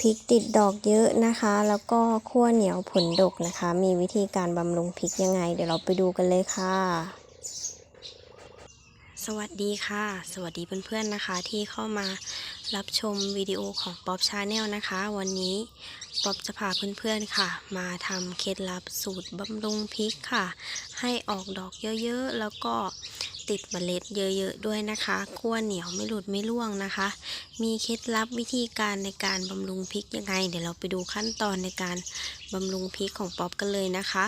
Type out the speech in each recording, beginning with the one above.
พริกติดดอกเยอะนะคะ แล้วก็ขั้วเหนียวผลดกนะคะ มีวิธีการบำรุงพริกยังไง เดี๋ยวเราไปดูกันเลยค่ะ สวัสดีค่ะ สวัสดีเพื่อนๆนะคะ ที่เข้ามารับชมวิดีโอของป๊อปชาแนลนะคะ วันนี้ป๊อปจะพาเพื่อนๆค่ะ มาทำเคล็ดลับสูตรบำรุงพริกค่ะ ให้ออกดอกเยอะๆ แล้วก็ ติดเมล็ดเยอะๆด้วยนะคะขั้วเหนียวไม่หลุดไม่ร่วงนะคะ มีเคล็ดลับวิธีการในการบำรุงพริกยังไง เดี๋ยวเราไปดูขั้นตอนในการบำรุงพริกของป๊อปกันเลยนะคะ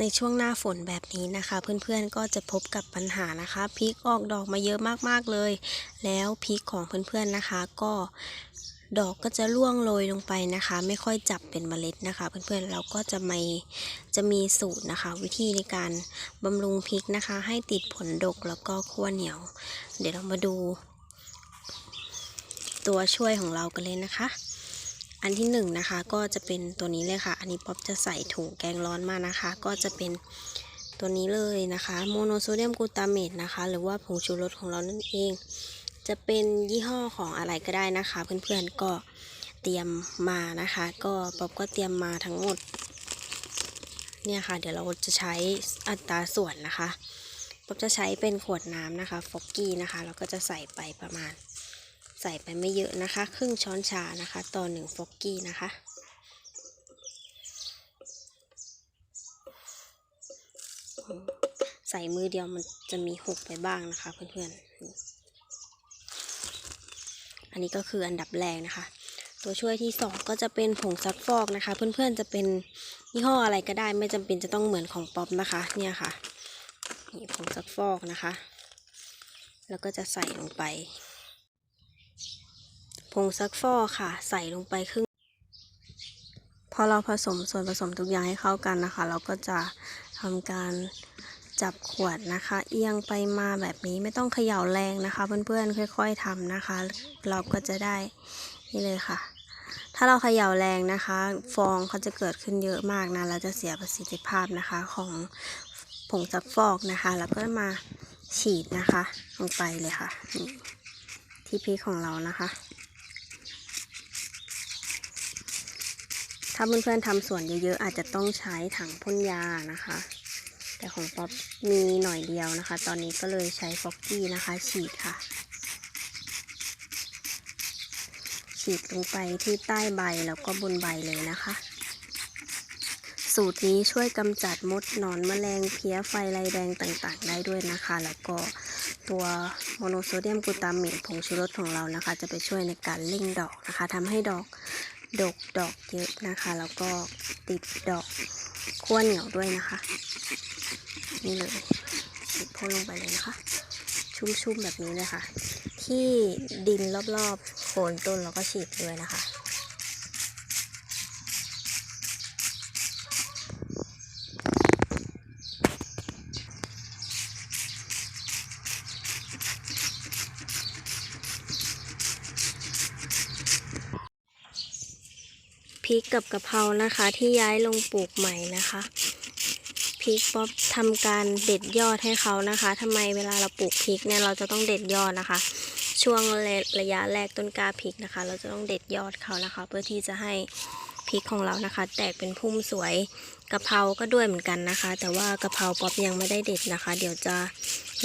ในช่วงหน้าฝนแบบนี้นะคะ เพื่อนๆก็จะพบกับปัญหานะคะพริกออกดอกมาเยอะมากๆเลย แล้วพริกของเพื่อนๆนะคะ ก็ ดอกก็จะร่วงโรยลงไปนะคะ ไม่ค่อยจับเป็นเมล็ดนะคะ เพื่อนๆเราก็จะไม่จะมีสูตรนะคะ วิธีในการบำรุงพริกนะคะ ให้ติดผลดกแล้วก็ขั้วเหนียว เดี๋ยวเรามาดู ตัวช่วยของเรากันเลยนะคะ อันที่หนึ่งนะคะก็จะเป็นตัวนี้เลยค่ะ อันนี้ป๊อปจะใส่ถุงแกงร้อนมานะคะ ก็จะเป็นตัวนี้เลยนะคะ โมโนโซเดียมกลูตาเมตนะคะ หรือว่าผงชูรสของเรานั่นเอง จะเป็นยี่ห้อของอะไรก็ได้นะคะ เพื่อนๆก็เตรียมมานะคะ ก็ป๊อปก็เตรียมมาทั้งหมด เนี่ยค่ะ เดี๋ยวเราจะใช้อัตราส่วนนะคะป๊อปจะใช้เป็นขวดน้ำนะคะฟอกกี้นะคะแล้วก็จะใส่ไปประมาณ ใส่ไปไม่เยอะนะคะ ครึ่งช้อนชานะคะต่อหนึ่งฟอกกี้นะคะใส่มือเดียวมันจะมีหกไปบ้างนะคะเพื่อนๆ อันนี้ก็คืออันดับแรกนะคะ ตัวช่วยที่สองก็จะเป็นผงซักฟอกนะคะ เพื่อนๆจะเป็นยี่ห้ออะไรก็ได้ไม่จำเป็นจะต้องเหมือนของป๊อปนะคะ เนี่ยค่ะนี่ผงซักฟอกนะคะ แล้วก็จะใส่ลงไป ผงซักฟอกค่ะ ใส่ลงไปครึ่งพอเราผสมส่วนผสมทุกอย่างให้เข้ากันนะคะ เราก็จะทำการ จับขวดนะคะ เอียงไปมาแบบนี้ไม่ต้องเขย่าแรงนะคะ เพื่อนๆค่อย ๆทำนะคะ เราก็จะได้นี่เลยค่ะ ถ้าเราเขย่าแรงนะคะ ฟองเขาจะเกิดขึ้นเยอะมากนะเราจะเสียประสิทธิภาพนะคะของผงซักฟอกนะคะ แล้วก็มาฉีดนะคะลงไปเลยค่ะที่พริกของเรานะคะ ถ้าเพื่อนๆทำส่วนเยอะๆอาจจะต้องใช้ถังพ่นยานะคะ แต่ของป๊อปมีหน่อยเดียวนะคะ ตอนนี้ก็เลยใช้ฟอกกี้นะคะ ฉีดค่ะ ฉีดลงไปที่ใต้ใบแล้วก็บนใบเลยนะคะ สูตรนี้ช่วยกำจัดมดหนอนแมลงเพี้ยไฟลายแดงต่างๆ ได้ด้วยนะคะ แล้วก็ตัวโมโนโซเดียมกลูตาเมตผงชูรสของเรานะคะ จะไปช่วยในการเร่งดอกนะคะทำให้ดอกดกดอกเยอะนะคะ แล้วก็ติดดอก คั่วเหนียวด้วยนะคะ นี่เลยฉีดพ่นลงไปเลยนะคะ ชุ่มๆแบบนี้เลยค่ะ ที่ดินรอบๆโคนต้นเราก็ฉีดด้วยนะคะ พริกกับกะเพรานะคะ ที่ย้ายลงปลูกใหม่นะคะพริกป๊อปทำการเด็ดยอดให้เขานะคะทำไมเวลาเราปลูกพริกเนี่ยเราจะต้องเด็ดยอดนะคะ ช่วงระยะแรกต้นกล้าพริกนะคะ เราจะต้องเด็ดยอดเขานะคะ เพื่อที่จะให้พริกของเรานะคะ แตกเป็นพุ่มสวยกะเพราก็ด้วยเหมือนกันนะคะ แต่ว่ากะเพราป๊อปยังไม่ได้เด็ดนะคะ เดี๋ยวจะ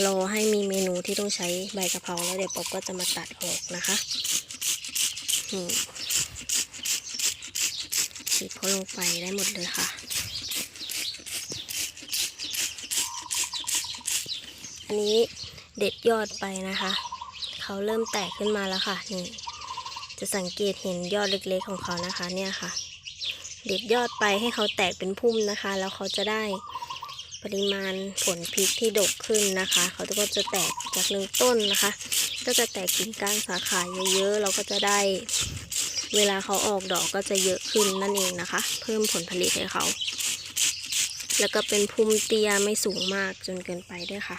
รอให้มีเมนูที่ต้องใช้ใบกะเพราแล้วเดี๋ยวป๊อปก็จะมาตัดออกนะคะนี่ ฉีพ่นลงไปได้หมดเลยค่ะ อันนี้เด็ดยอดไปนะคะ เขาเริ่มแตกขึ้นมาแล้วค่ะนี่จะสังเกตเห็นยอดเล็กๆของเขานะคะ เนี่ยค่ะ เด็ดยอดไปให้เขาแตกเป็นพุ่มนะคะ แล้วเขาจะได้ปริมาณผลพริกที่ดกขึ้นนะคะ เขาก็จะแตกจากหนึ่งต้นนะคะ ก็จะแตกกิ่งก้านสาขาเยอะๆ เราก็จะได้ เวลาเขาออกดอกก็จะเยอะขึ้นนั่นเองนะคะ เพิ่มผลผลิตให้เขา แล้วก็เป็นพุ่มเตี้ยไม่สูงมากจนเกินไปด้วยค่ะ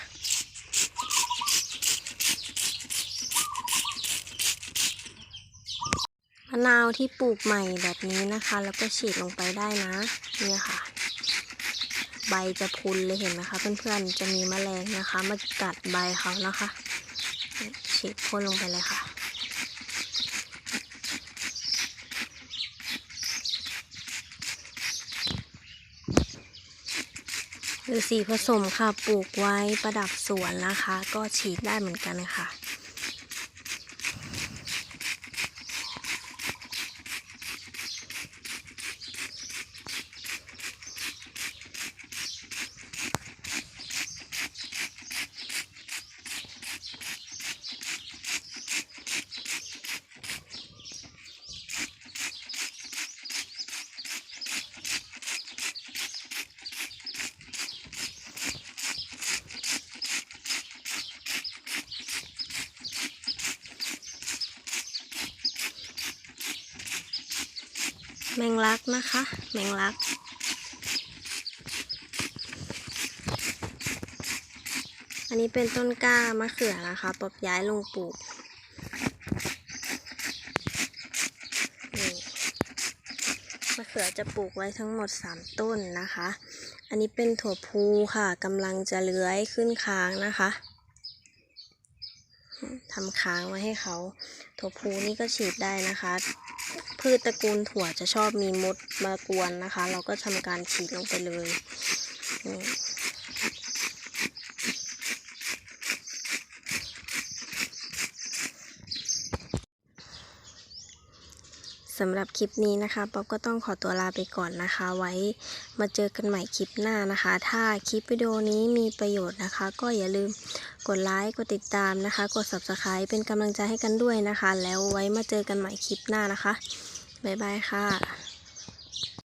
มะนาวที่ปลูกใหม่แบบนี้นะคะ แล้วก็ฉีดลงไปได้นะเนี่ยค่ะ ใบจะพุนเลยเห็นไหมคะ เพื่อนๆจะมีแมลงนะคะ มากัดใบเขานะคะ ฉีดพ่นลงไปเลยค่ะ หรือสีผสมค่ะปลูกไว้ประดับสวนนะคะ ก็ฉีดได้เหมือนกันค่ะ แมงลักนะคะ แมงลัก อันนี้เป็นต้นกล้ามะเขือนะคะปอบย้ายลงปลูกมะเขือจะปลูกไว้ทั้งหมด 3 ต้นนะคะ อันนี้เป็นถั่วพูค่ะกำลังจะเลื้อยขึ้นค้างนะคะทำค้างไว้ให้เขาถั่วพูนี่ก็ฉีดได้นะคะ พืชตระกูลถั่วจะชอบมีมดมากวนนะคะ เราก็ทำการฉีดลงไปเลยนี่ สำหรับคลิปนี้นะคะป๊อบก็ต้องขอตัวลาไปก่อนนะคะ ไว้มาเจอกันใหม่คลิปหน้านะคะ ถ้าคลิปวิดีโอนี้มีประโยชน์นะคะ ก็อย่าลืมกดไลค์กดติดตามนะคะ กด subscribe เป็นกำลังใจให้กันด้วยนะคะ แล้วไว้มาเจอกันใหม่คลิปหน้านะคะบ๊ายบายค่ะ